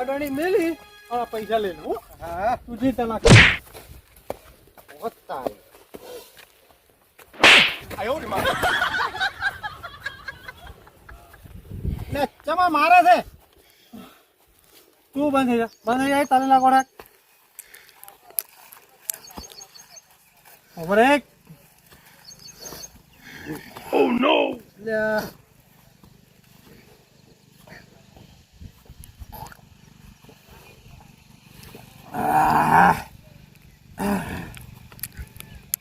અડાણી મેલી આ પૈસા લઈ હા. તુજી હા તું આયો રે હોતા ને ચમા મારે છે? તું બંધ જા. બંધ જાય તને ના કોડાક ઓવર એક. લ્યા. આહ.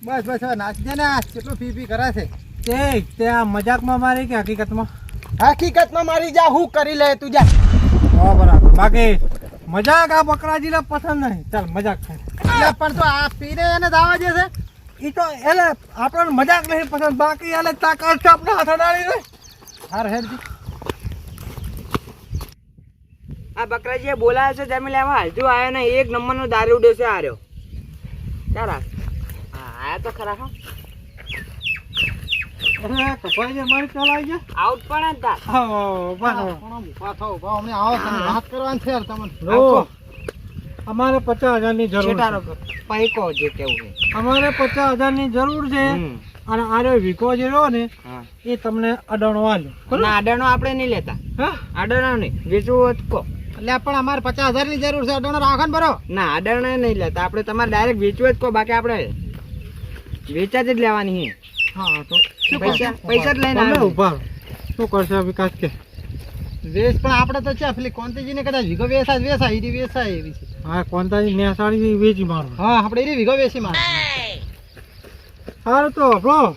બસ બસ હવે નાચી દે ને આ કેટલું પી પી કરે છે? તે તે આ મજાકમાં મારી કે હકીકતમાં? હકીકતમાં મારી જા હું કરી લે તું જા. હા બરાબર. બાકી મજાક આ બકરાજીને પસંદ નહીં. ચાલ મજાક થાય. પણ તો આ પીને એને દાવા જે છે? એ તો એટલે આપણને મજાક નહીં પસંદ. બાકી એટલે તાકાત છે આપણે હાથ અડાડી ને હાર હેડજી. આ બકરાજીએ બોલાયો છે જમી લેવા. હાલતું આવ્યો ને એક નંબરનો દારૂ ડોસે આર્યો ચાલ આ હા આયા તો ખરા હા. આઉટ પણ જ તમે છે જો અમારે પચાસ હજારની જરૂર છેટારો છે પૈકો જે કેવું અમારે પચાસ હજારની જરૂર છે. અને આરે વિકો જે રહ્યો ને એ તમને અડાણવા લો ના આડરનો આપણે નહીં લેતા. હા? આડરનો નહીં. વેચવું કો એટલે પણ અમારે પચાસ હજારની જરૂર છે અડોણો રાખો ને બરો. ના આડરનો નહીં લેતા. આપણે તમારે ડાયરેક્ટ વેચવું જ કહો બાકી આપણે વેચા જ લેવાની છે હા તો પૈસા પૈસા જ લઈને આવે. ઊભા શું કરશે વિકાસ કે? વેસ પણ આપણે તો છે પેલી કોંતીજી ને કદાચ વિગો વેસાય વેસાય એરી વેસાય એવી છે. હા કોંતાજી નેસાડી વેચી મારો હા આપણે એરી વિગો વેસી મારો સારું તો આપણો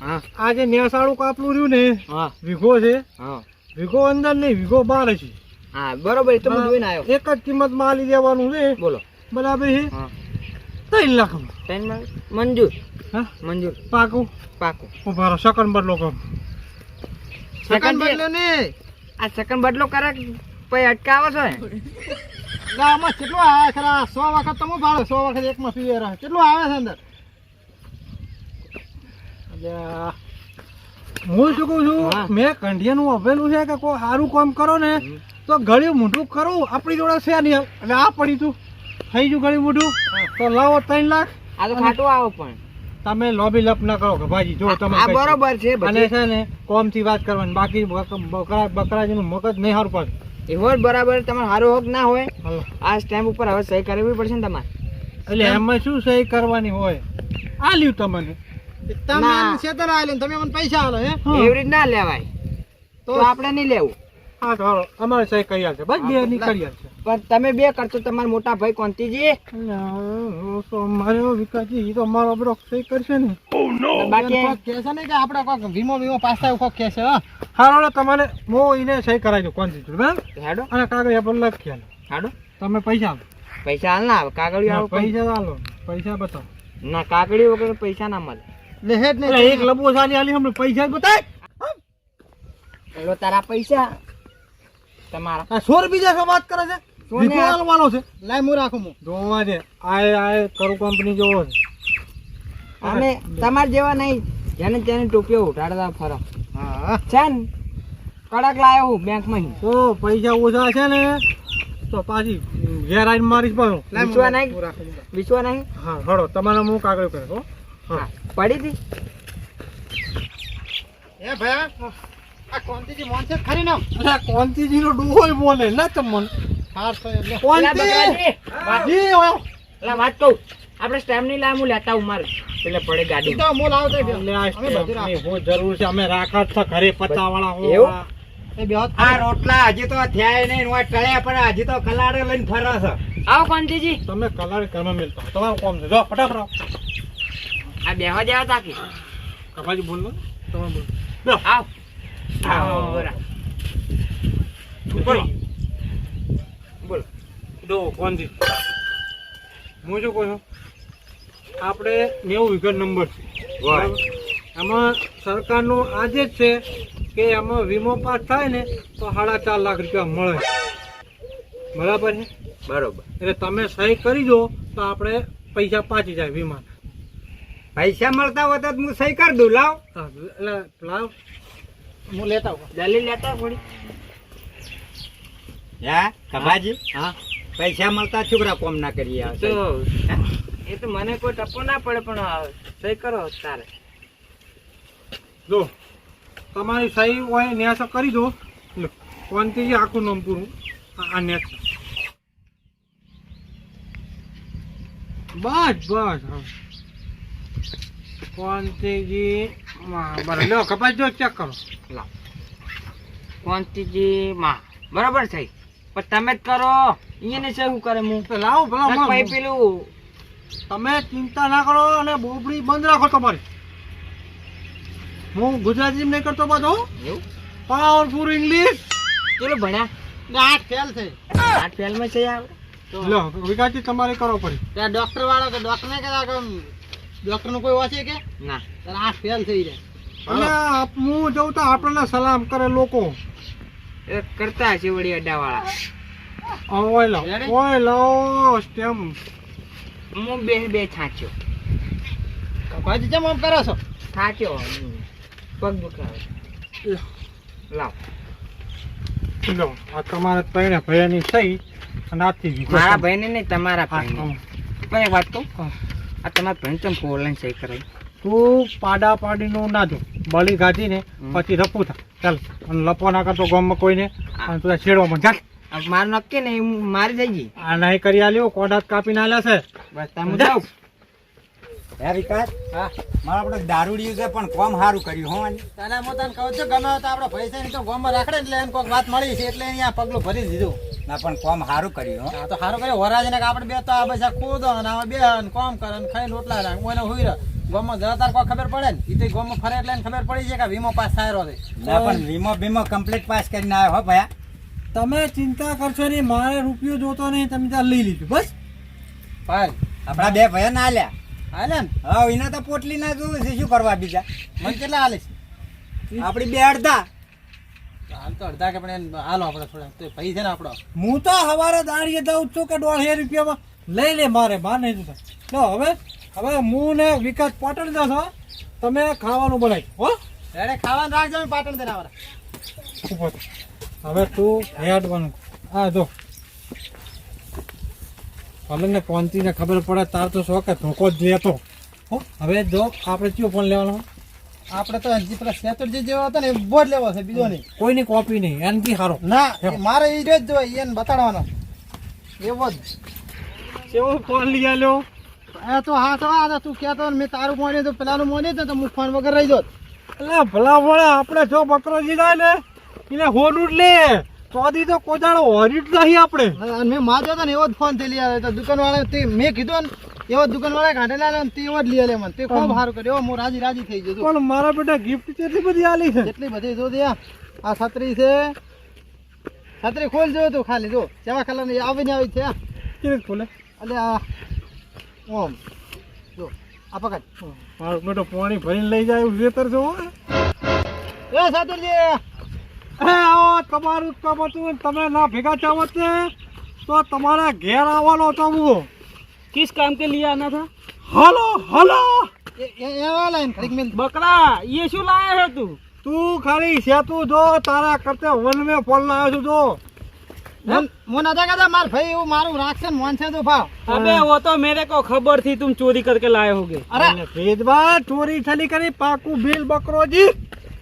હા. આ જે નેસાળું કાપલું રહ્યું ને હા. વીઘો છે હા. વીઘો અંદર નહીં વિગો બહાર છે હા બરોબર તો હું જોઈને આવ્યો. એક જ કિંમતમાં આલી દેવાનું છે. બોલો. બરાબર છે? ત્રણ લાખ ત્રણ લાખ? મંજૂર. હા? મંજૂર. પાકું? પાકું. ઊભા રહો સેકન્ડ બદલો કરો. સેકન્ડ બદલો ને. આ સેકન્ડ બદલો કરે પછી અટકાવો છો ગામમાં કેટલો આવે ખરા? સો વખત તમે ભાડો સો વખત એકમાં પીવે રહે કેટલો આવે છે અંદર? હું શું કહું છું? મેં કંઢિયાનું અભેલું છે કે કોઈ સારું કામ કરો ને તો ગળ્યું મોઢું કરું આપણી જોડે છે નહીં. એટલે આ પડી તું. થઈ ગયું ગળ્યું મોઢું. તો લાવો ત્રણ લાખ. આ તો ખાટું આવો પણ. તમે લોબી લપ ના કરો કે ભાજી જો તમે આ. બરોબર છે અને છે ને કોમથી વાત કરવાની. બાકી બક- બકરા બકરાજીનું મગજ નહીં સારું પડે એવો જ બરાબર તમારે હારો હોક ના હોય. આ સ્ટેમ્પ ઉપર હવે સહી કરવી પડશે ને તમારે. એટલે એમાં શું સહી કરવાની હોય? આ લ્યું તમને. તમે ના. છેતર આવેલું તમે મને પૈસા આલો હે. એવી રીત ના લેવાય તો આપણે નહીં લેવું. હા તો હાલો. અમારે સહી કરી આલશે બસ બે ની પણ તમે બે કરશો તમારા મોટા ભાઈ કોંતીજી મારે વિકાસજી ઈ તો અમારો બરો સહી કરશે ને. બાકી કોક કહે છે ને કે આપણે વીમો વીમો પાસ થાય કોક કહે છે હા. હાલો તમારે હું એને સહી કરાવી દઉં દીધું બરાબર? હેડો અને કાગળ પર લખી હાડો તમે પૈસા પૈસા હાલ ના આવે કાગળિયું ના, આવું પૈસા આલો પૈસા બતાવો. ના કાગળી વગર પૈસા ના મળે. લે હેડ ને. એક લબો સાલી આલી હમણાં પૈસા જ બતાય. પેલો તારા પૈસા. તમારા. આ સો રૂપિયા જેટલો વાત કરે છે? સોને આલવાનો છે? લાય હું રાખું હું જોવા દે. આય આય કરું કંપની જોવો છે. અમે તમારા જેવા નહીં જેને તેને ટોપીઓ ઉઠાડતા ફરો. હા. છે ને? કડક લાયો હું બેંકમાં તો પૈસા ઓછા છે ને તો પાછી ઘેર આવીને મારીશ વિશ્વા નહીં? રાખું. વિશ્વા નહીં? હા હળો તમારે હું કાગળ કરે હો. હા. પડી હતી? એ ભાઈ આ કોંતીજી મોન છે ખરી નામ? અરે કોંતીજી નો ડોહોય બોલે ના તમને હાર એટલે. કોંતી! વાત કહું આપણે સ્ટેમ લાવ હું લેતા હું એટલે પડે ગાડી. તો આ અમે બધું જરૂર છે અમે રાખા છે ઘરે પચાસ વાળા હો. એવું? આ. રોટલા હજી તો થયા નહીં હોય ટળ્યા પણ હજી તો કલાડે લઈને ફરે છે. આવો કોંતીજી. તમે કલર ઘરમાં મેલતા. તમારું કોમ છે. જો ફટાફટ આ બેહવા દેવા તાકી કપાજી બોલ લો તમે બોલો આવ. બરા. બોલો. બોલો. જો કોંજી હું શું કહું છું? આપણે નેવું વિગત નંબર છે. બરાબર? આમાં સરકારનું આજે જ છે કે આમાં વીમો પાસ થાય ને તો સાડા ચાર લાખ રૂપિયા મળે બરાબર છે? બરોબર. એટલે તમે સહી કરી દો તો આપણે પૈસા પાછી જાય વીમા પૈસા મળતા હોત હું સહી કરી દઉં. લાવ. એટલે લાવ. હું લેતા આવું. દલીલ લેતા થોડી હે કબાજી હા. પૈસા મળતા છોકરા કોમ ના કરીએ તો એ તો મને કોઈ ટપ્પો ના પડે પણ સહી કરો તારે. જો તમારી સહી હોય ન્યાસ કરી દો. કોંતીજી આખું નામ પૂરું. આ આ ન્યાસ. બસ બસ હા. કોંતીજી માં બરાબર. લો કપાસ જો ચેક કરો. લાવ કોંતીજી માં બરાબર છે. પણ તમે જ કરો. એને છે શું કરે હું તો લાવો ભલા ભાઈ પેલું. તમે ચિંતા ના કરો અને બોબડી બંધ રાખો તમારી. હું ગુજરાતી નહીં કરતો એવું? પાવરફુલ ઇંગ્લિશ ચલો ભણ્યા? ને આઠ ફેલ થઈ. આઠ ફેલમાં છે યાર. લો વિકાસજી તમારે કરવો પડે. ત્યાં ડોક્ટર વાળો કે ડોક્ટર ને કે ડોક્ટરનું કોઈ વાંચે કે? ના. આ ફેલ થઈ જાય. અને હું જઉં તો આપણને સલામ કરે લોકો. એ કરતા વળી અડાવાળા ઓય લાવો ઓય લાવો સ્ટેમ. હું બે બે છાંચ્યો. કપાજી ચમ આમ કરો છો? છાંચ્યો પગ દુખાવે લાવ. લો આ તમારે ત્રણે ભયાની સહી અને આથી મારા ભાઈને નહીં તમારા ભાઈને. પણ એક વાત કહું. આ તમારા ભાઈ ચમ પોલાઈને સહી કરાવી. તું પાડા પાડીનું ના જો બળી ગાધી ને પછી રપુ થા ચાલ અને લપો ના કરતો ગામમાં કોઈને અને તું છેડવા માં ચાલ. આ નક્કી ને હું મારી જઈ ગઈ. આ નહીં કરી આલ્યો કોડાત કાપીને આલ્યા છે. બસ તમે જાઓ હે વિકાસ? હા. મારે આપણે દારૂડિયું છે પણ કોમ સારું કર્યું હો ને તારે હું તને કહું છું ગમે તો આપણે પૈસા ની તો ગોમાં રાખડે એટલે એને કોઈક વાત મળી છે એટલે અહીંયા પગલું ભરી દીધું. ના પણ કોમ સારું કર્યું હો. તો સારું કર્યું. વરાજ ને આપણે બે તો આ બધા કૂદો અને આમાં બે અને કોમ કરે ને ખાઈને રોટલા રાખ. એને હુઈ રહ્યો ગોમાં જરા તાર કોઈ ખબર પડે ને? ઈ તો ગોમાં ફરે એટલે એને ખબર પડી છે કે વીમો પાસ થાય છે. ના પણ વીમો બીમો કમ્પ્લીટ પાસ કરીને આવ્યો હો ભયા તમે ચિંતા કરશો નહીં મારે રૂપિયો જોતો નહીં તમે ત્યાં લઈ લીધું. બસ. ભાઈ આપણા બે ભયા ના આલ્યા. હાલે ને? હા એના તો પોટલી ના જોવું છે. શું કરવા બીજા? મને કેટલા હાલે છે? આપણી બે અડધા. હાલ તો અડધા કે પણ હાલો આપણે થોડા. તો ભાઈ છે ને આપણો. હું તો હવારે દાડીએ દઉં છું કે દોઢ રૂપિયામાં. લઈ લે મારે માર નહીં જોતા. તો હવે હવે હું ને વિકાસ પાટણ દો તમે ખાવાનું બનાવી હો. રેડે ખાવાનું રાખજો પાટણ દઈને આવરા હવે તું હેડવાનું. હા જો. ભલે ને પહોંચીને ખબર પડે તાર તો શોખ ધોકો જ જોઈએ તો. હો હવે જો આપણે કયો ફોન લેવાનો? આપણે તો હજી પેલા સેતુરજી જેવો હતો ને એ જ લેવો છે બીજો નહીં કોઈની કોપી નહીં એનથી સારો ના મારે એ જ જોઈએ એને બતાડવાનો. એવો જ. કેવો ફોન લઈ આલ્યો? એ તો હા તો હા તો તું કહેતો મેં તારું મોન્યું તો પેલાનું મોન્યું તો હું ફોન વગર રહી જોત. એટલે ભલા ભલા આપણે જો બકરો જીધા ને એને હોડું લે. ચોદી તો કોદાળો હરી જ નહીં આપણે. અને મેં માર્યો હતો ને એવો જ ફોન થઈ લઈ આવ્યો તો દુકાન વાળા તે મેં કીધું ને એવો દુકાનવાળા દુકાન વાળા કાઢેલા ને તે એવો જ લઈ આવ્યો મને. તે ખૂબ સારું કર્યો. હું રાજી રાજી થઈ ગયો. પણ મારા બેટા ગિફ્ટ કેટલી બધી આલી છે? કેટલી બધી? જો ત્યાં આ. છત્રી છે. છત્રી ખોલ જો તું ખાલી જો. કેવા કલરની આવીને આવી છે કેવી ખોલે? એટલે આ ઓમ. જો આ પકડ. મારો બેટો પાણી ભરીને લઈ જાય વેતર જો એ સાતુરજી આવો તમારું કામ હતું તમે ના ભેગા થયા તે તો તમારા ઘેર આવવાનો હતો હું. કિસ કામ કે લીએ આના થા? Hello hello. બકરા એ શું લાયા હે તું? તું ખાલી સેતું જો તારા કરતે વન મે ફોન લાવ્યો છું જો. મને તો કહેતા માર ભાઈ એવું મારું રાખશે ને મોનસે તો ભાવ. અબે વો તો મેરે કો ખબરથી તુમ ચોરી કરકે લાયે હોગે. અરે. ભેદવા ચોરી થલી કરી પાકુ બિલ બકરો જી.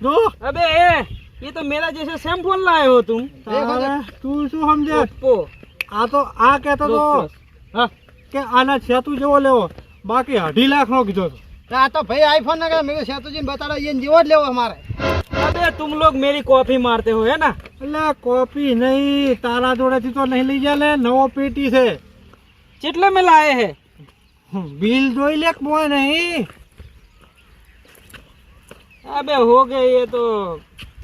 જો. અબે એ એ તો મેરા જૈસે સેમ ફોન લાયો તું તું શું સમજે? ઓપ્પો. આ તો આ કહેતો તો કે આના સેતુ જેવો લેવો બાકી અઢી લાખ નો કીધો તો. આ તો ભાઈ આઈફોન ના મેં સેતુજી ને બતાડો એ જેવો જ લેવો અમારે. અબે તુમ લોગ મેરી કોફી મારતે હો હે ના? એટલે કોફી નહીં તારા જોડેથી તો નહીં લઈ જાય નવો પેટી છે. કેટલે મેં લાયે હે? બિલ જોઈ લે કોઈ નહીં? અબે હો ગઈ એ તો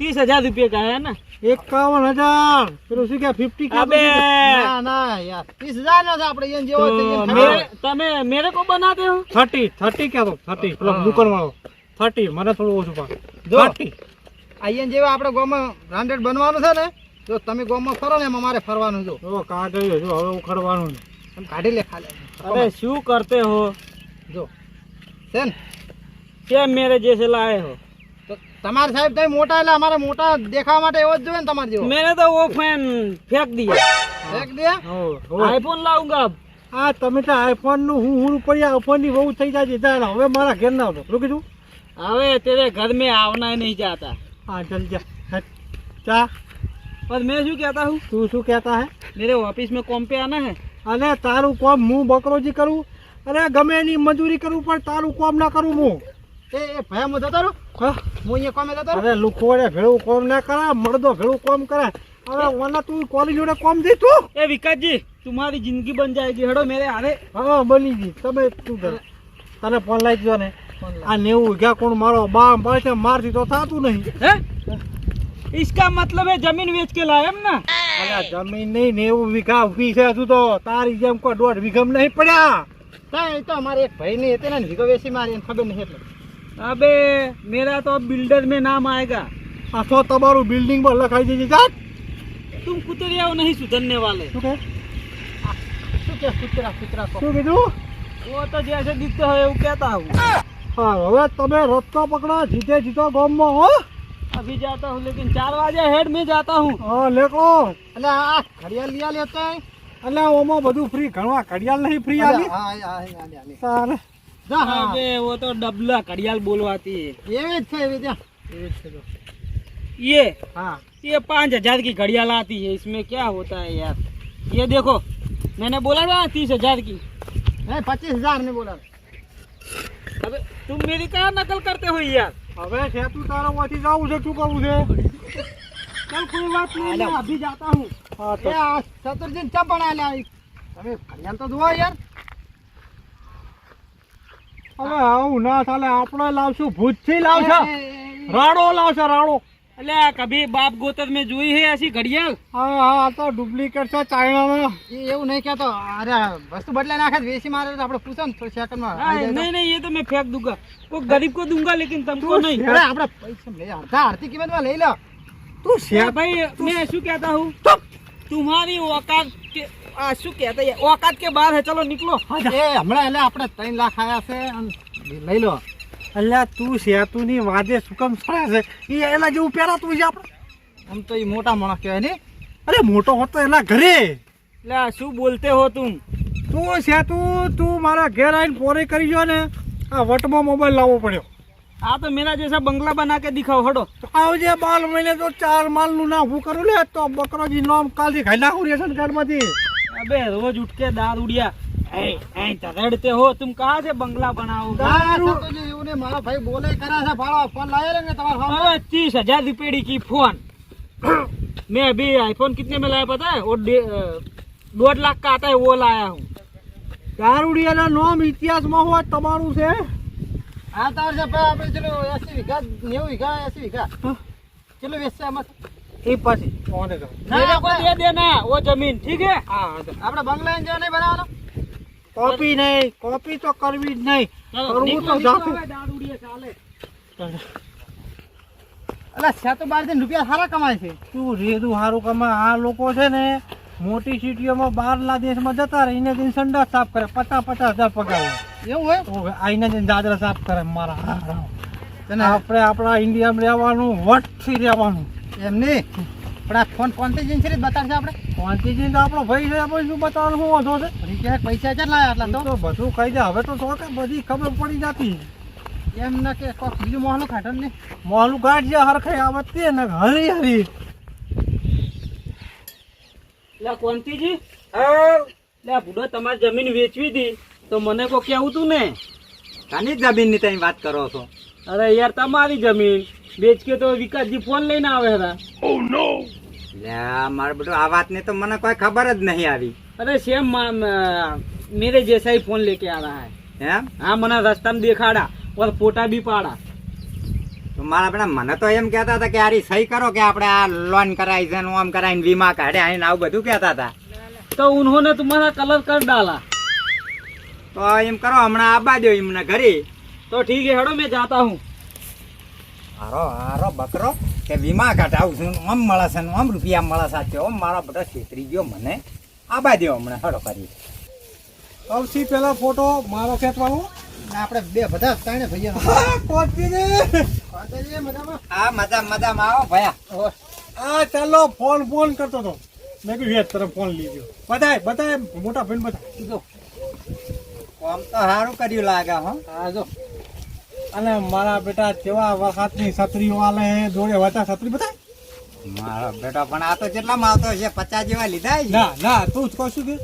ત્રીસ હજાર રૂપિયા કયા ને? એકાવન હજાર. પેલું શું કે ફિફ્ટી કે ના ના યાર. ત્રીસ હજાર ના આપણે એમ જેવો તમે મેરે કો બનાતે હો? થર્ટી થર્ટી કે તો થર્ટી. પેલો દુકાન વાળો થર્ટી મને થોડું ઓછું પણ થર્ટી. આઈએન જેવા આપણે ગોમાં બ્રાન્ડેડ બનવાનું છે ને જો તમે ગોમાં ફરો ને એમાં મારે ફરવાનું જો જો કાઢ્યો જો હવે ઉખડવાનું કાઢી લે ખાલી. અરે શું કરતે હો? જો. છે ને? કેમ મેરે જે છે લાવે હો? તમારે સાહેબ તમે મોટા એટલે અમારે મોટા દેખાવા માટે એવો જ જોઈએ ને તમારે જેવો मैंने तो वो फैन फेंक दिया એક દે आईफोन लाऊंगा अब આ તમે તો આઈફોન નું હું હું પડ્યા આઈફોન ની બહુ થઈ જાય છે તારે હવે મારા ઘેર ના આવતો શું કીધું अबे तेरे घर में आवना ही नहीं चाहता હા ચાલ જા હેટ. ચા पर मैं शू कहता हूँ તું શું કહેતા હે मेरे ऑफिस में कॉम पे आना है અને તારું કોમ હું બકરોજી કરું અરે ગમે એની મજૂરી કરું પણ તારું કોમ ના કરું હું એ એ ભાઈ હું જતો રહું હા? હું અહીંયા કોમે જતો રહું અરે લુખોડે ભેળું કોમ ના કરા મળદો ભેળું કોમ કરે હવે ઓના તું કોલી જોડે કોમ દે તું ए विकास जी तुम्हारी जिंदगी बन जाएगी हड़ो मेरे आरे હા બની ગઈ તમે શું કરે તને ફોન લાવી દીધો ને આ નેવું વીઘા કોણ મારો બામ પડે છે મારથી તો થતું નહીં हैं? इसका मतलब है जमीन बेच के लाए हम ना અરે જમીન નહીં નેવું વીઘા ઉભી છે હજુ તો તારી જેમ કોઈ દોઢ વીઘમ નહીં પડ્યા ના એ તો અમારે એક ભાઈ ની હતી ને ભીગો વેસી મારી એને ખબર નહીં એટલે अबे मेरा तो अब बिल्डर में नाम आएगा આ તો તમારું બિલ્ડિંગ પર લખાઈ દેજે જાત तुम कुतरिया हो नहीं सुधरने वाले શું કે શું કે કૂતરા કૂતરા કહો. શું કીધું वो तो जैसे दिखते हो वो कहता हूँ હા હવે તમે રસ્તો પકડો જીતે જીતો ગામમાં હો अभी जाता हूँ लेकिन चार बजे हेड में जाता हूँ હા લેકો એટલે આ ઘડિયાળ લઈ આલી હતો એટલે ઓમાં બધું ફ્રી ઘણવા ઘડિયાળ નહીં ફ્રી હા આવી હા હા આલી આલી તારે જા હા अबे वो तो डबला कड़ियाल बोलवाती है એવી જ છે એવી ત્યાં ये હા ये पाँच हजार की घड़ियाल आती है इसमें क्या होता है यार ये देखो मैंने बोला था तीस हजार की હે પચીસ હજાર ને બોલા अबे तुम मेरी कहाँ नकल करते हो यार હવે છે તું તારે વાંચી જવું છે શું કરવું છે चल कोई बात नहीं मैं अभी जाता हूँ હા તો એ આ ચતુર્જી ચા પણ આલ્યા તમે ઘડિયાળ તો જુઓ યાર અરે આવું ના થાલે આપણે લાવશું ભૂતથી લાવશે. રાડો લાવશે રાડો. એટલે કભી બાપ ગોતર મેં જોઈ હે આસી ઘડિયાળ? હા હા તો ડુપ્લિકેટ છે ચાઇનામાં એવું નહીં કહેતો. અરે વસ્તુ બદલા નાખે વેસી મારે આપણે પૂછો ને થોડી સેકન્ડમાં નહીં નહીં એ તો મેં ફેંક દુગા. કોઈ ગરીબ કો દુંગા લેકિન તમકો નહીં. અરે આપણે પૈસા લે અડધા અડધી કિંમતમાં લઈ લો. તું શેર ભાઈ મેં શું કહેતા હું? તુમ્હારી ઓકાત આ શું કહેતા ઓકાત કે બહાર હે? ચલો નીકળો. એ હમણાં એટલે આપણે ત્રણ લાખ આવ્યા છે લઈ લો. એટલે તું શેતું ની વાજે સુકમ સળે છે? એ એલા જેવું પહેરાતું છે આપણે? આમ તો એ મોટા માણસ કહેવાય ને. અરે મોટો હોત એના ઘરે. એટલે શું બોલતે હો તું? તું શેતું તું મારા ઘેર આવીને પોરે કરી જો ને આ વટમાં મોબાઈલ લાવવો પડ્યો. આ તો મેરા જૈસા બંગલા બના કે દિખાવ હડો. આવજે બાલ મહિને તો ચાર માલનું ના હું કરું લે તો બકરો જી નામ કાલથી ખાઈ નાખું રેશન કાર્ડમાંથી अबे रोज उठ के दार उड़िया ऐ ऐ रड़ते हो तुम कहाँ से बंगला बनाओगे ના, સતુજી, એવું નહીં. મારો ભાઈ બોલે કરે છે ભાડો ફોન લાવ્યો ને તમારો ફોન अरे तीस हजार रुपये की फोन मैं अभी आईफोन कितने में लाया पता है वो डे- अ, डेढ़ लाख का आता है वो लाया हूँ દારૂડિયાના નામ ઇતિહાસમાં હોય તમારું છે આ તાર છે ભાઈ આપણે ચલો એસી વીઘા નેવું વીઘા એસી વીઘા ચલો વેચશે આમાં એ પછી કોને કહું मेरे को दे देना वो जमीन ठीक है હા આપણે બંગલા જેવો નહીં બનાવવાનો કોપી નહીં કોપી તો કરવી જ નહીં चलो, કરવું निकलो, તો निकलो, જાતું હવે દારૂડિયા ચાલે. એટલે છે તો બાર રૂપિયા સારા કમાય છે શું રેદું સારું કમા આ લોકો છે ને મોટી સિટીઓમાં બહારના દેશમાં જતા રહે એને જઈને સંડાસ સાફ કરે પચાસ પચાસ હજાર પગાર હોય. એવું હોય ઓવે, આઈને જઈને દાદરા સાફ કરે મારા હારા. તને આપણે આપણા ઇન્ડિયામાં રહેવાનું વટથી રહેવાનું એમ નહીં પણ આ ફોન કોન્તીજીન છે ને બતાવશે આપણે? વાંચીજી તો આપણો ભાઈ છે આપણે શું બતાવવાનું શું વાંધો છે? રૂપિયા પૈસા કેટલા આટલા તો? તો બધું કહી દે હવે તો તો કે બધી ખબર પડી જતી. એમ ના કે કોક બીજું મોહલું ખાટન ને? મોહલું ગાઢ જે હરખે આવતી ને હરી હરી. લે કોનતીજી લે બુડો તમારી જમીન વેચવી હતી તો મને કો કેવું તું ને. કાની જમીનની તમે વાત કરો છો? અરે યાર તમારી જમીન. બેચકે તો વિકાસજી ફોન લઈને આવે હતા. Oh, મારે બધું આ વાત ને તો મને કોઈ ખબર જ નહીં આવી. અરે સેમ મેરે જૈસા ફોન લેકે આ રહા હે હા મને રસ્તામાં દેખાડા ઓર ફોટા બી પાડા. તો મારા આપણા મને તો એમ કહેતા હતા કે આરી સહી કરો કે આપણે આ લોન કરાવી છે આમ કરાવીને વીમા કાઢે આવીને આવું બધું કહેતા હતા. તો ઉન્હોને તમારા કલર કર ડાલા. તો એમ કરો હમણાં આબા દો એમને ઘરે. તો ઠીક હે હેડો મેં જાતા હું. હારો હારો બકરો કે વીમા કાઢાવું છું આમ મળે છે આમ રૂપિયા મળે છે ઓમ મારા બધા છેતરી ગયો મને. આબા દેવો હમણાં હડો કરી સૌથી પહેલા ફોટો મારો ખેંચવાનો. આપણે બે બધા ત્રણે ભાઈ હા, કોચીને. હા મજા મજામાં આવો ભયા. હા ચાલો ફોન ફોન કરતો હતો. મેં કીધું હેત તરફ ફોન લીધો બધાય બધાય મોટા ભાઈ બધા કોમ તો સારું કર્યું લાગે હો. હા જો. અને મારા બેટા કેવા વખતની છત્રીઓ આલે હે જોડે વાતા છત્રી બધા મારા બેટા પણ આ તો કેટલામાં આવતો છે પચાસ જેવા લીધા ના ના તું જ કહું છું કે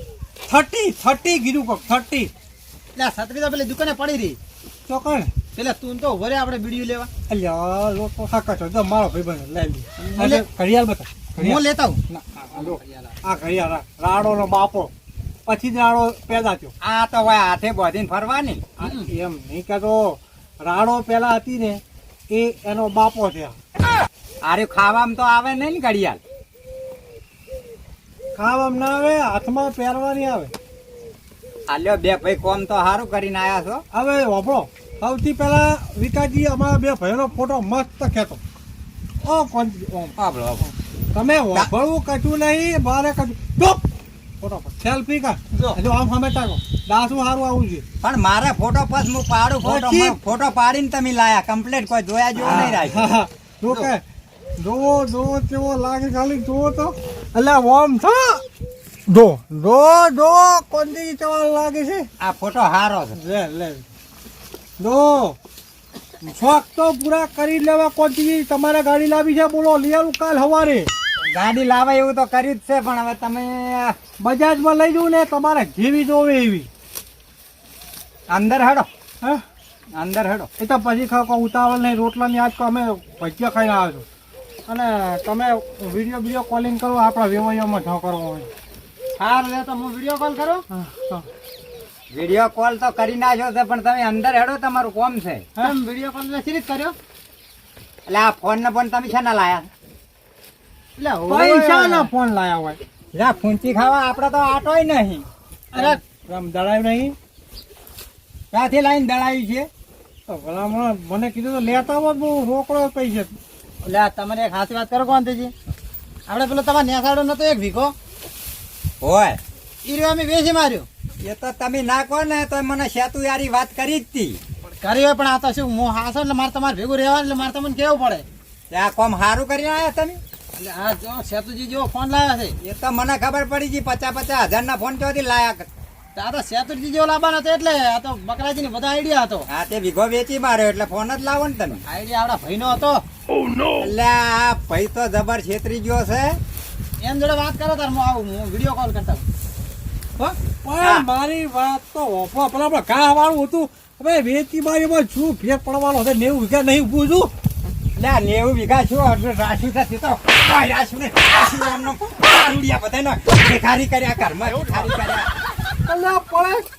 થર્ટી થર્ટી કીધું કોક થર્ટી. એટલે છત્રી તો પેલી દુકાને પડી રહી. ચોકણ. પેલા તું તો વરે આપણે બીડીયું લેવા. અલ્યા લોકો હાકા છો. તો મારો ભાઈ બને લઈ લી. હું ઘડિયાળ બતા હું લેતા હું. આ ઘડિયાળ રાડો નો બાપો. પછી જ રાડો પેદા થયો. આ તો ભાઈ હાથે બોધીને ફરવાની. એમ નહીં કહેતો. રાડો પેલા હતી ને એ એનો બાપો છે. આરે ખાવામાં તો આવે નહીં ને ઘડિયાળ. ખાવામાં ના આવે હાથમાં પહેરવાની આવે. આલ્યો બે ભાઈ કોમ તો સારું કરીને આવ્યા છો. હવે વાપરો. સૌથી પહેલા વિકાસજી અમારા બે ભાઈનો ફોટો મસ્ત ખેતો ઓ કોણ બાબલો. તમે વાપરવું કશું નહીં બારે કશું ચૂપ! ફોટો સેલ્ફી કા જો. જો આમ સામે ટાકો દાસું સારું આવું છે. પણ મારે ફોટો પાસ હું પાડું ફોટો ફોટો પાડીને તમે લાયા. કમ્પ્લીટ કોઈ જોયા જેવો નહીં રાખ્યો. જો કે જોવો જોવો કેવો લાગે ખાલી જોવો તો. એટલે ઓમ થો જો જો જો કોંદી કેવો લાગે છે. આ ફોટો હારો છે. લે લે. જો શોખ તો પૂરા કરી લેવા કોંદી તમારે ગાડી લાવી છે બોલો લઈ આવું કાલ સવારે. ગાડી લાવે એવું તો કર્યું જ છે પણ હવે તમે બજાજમાં લઈ જવું ને તમારે જેવી જોવે એવી. અંદર હેડો. હા? અંદર હેડો. એ તો પછી ખાવ ઉતાવળ નહીં રોટલાની આજ તો અમે ભજીયા ખાઈને આવ્યો છું. અને તમે વીડિયો વીડિયો કોલિંગ કરો આપણા વેવાઈઓમાં ન કરવો હોય. સારું લે તો હું વીડિયો કોલ કરું. વીડિયો કોલ તો કરી નાખ્યો છે પણ તમે અંદર હેડો તમારું કોમ છે. વીડિયો કોલ નથી કર્યો? એટલે આ ફોન ને પણ તમે છે ને લાયા? પૈસા ના ફોન લાયા હોય. લા ફૂંચી ખાવા. આપડે તો આટોય નહીં. અરે દડાયું નહીં. ક્યાંથી લાઈન દળાવી છે? તો ભલામણ મને કીધું તો લેતા હોય બહુ રોકડો પૈસે. એટલે આ તમારે એક હાથી વાત કરો કોણ તેજી આપણે પેલો તમારે નેસાડો નતો એક ભીખો? હોય. ઈ રહ્યો અમે વેચી માર્યો. એ તો તમે ના કહો ને તો મને સેતુ યારી વાત કરી જ તી. કર્યો પણ આ તો શું હું હાસો એટલે મારે તમારે ભેગું રહેવાનું એટલે મારે તમને કેવું પડે. આ કોમ સારું કરીને આવ્યા તમે? એટલે આ જો સેતુજી જેવો ફોન લાવ્યા છે. એ તો મને ખબર પડી ગઈ પચાસ પચાસ હજાર ના ફોન ચોથી લાયા તો આ તો સેતુજી જેવો લાવવાનો હતો એટલે આ તો બકરાજીની બધા આઈડિયા હતો. હા તે વીઘો વેચી માર્યો એટલે ફોન જ લાવો ને તમે. આઈડિયા આપણા ભાઈનો હતો. એટલે આ ભાઈ તો જબર છેતરી ગયો છે. એમ જોડે વાત કરો તાર હું આવું હું વીડિયો કોલ કરતા. પણ મારી વાત તો ઓફો પેલા આપણે ઘા વાળું હતું. હવે વેચી મારી શું ફેર પડવાનો છે? નેવું વીઘા નહીં ઊભું છું. લે નેવું વીઘા છું રાશુ થશે તો રાશુ ને રાશુ નામનો દારૂડિયા બધાનો ભિખારી કર્યા ઘરમાં ભિખારી કર્યા. અલ્લા પડે.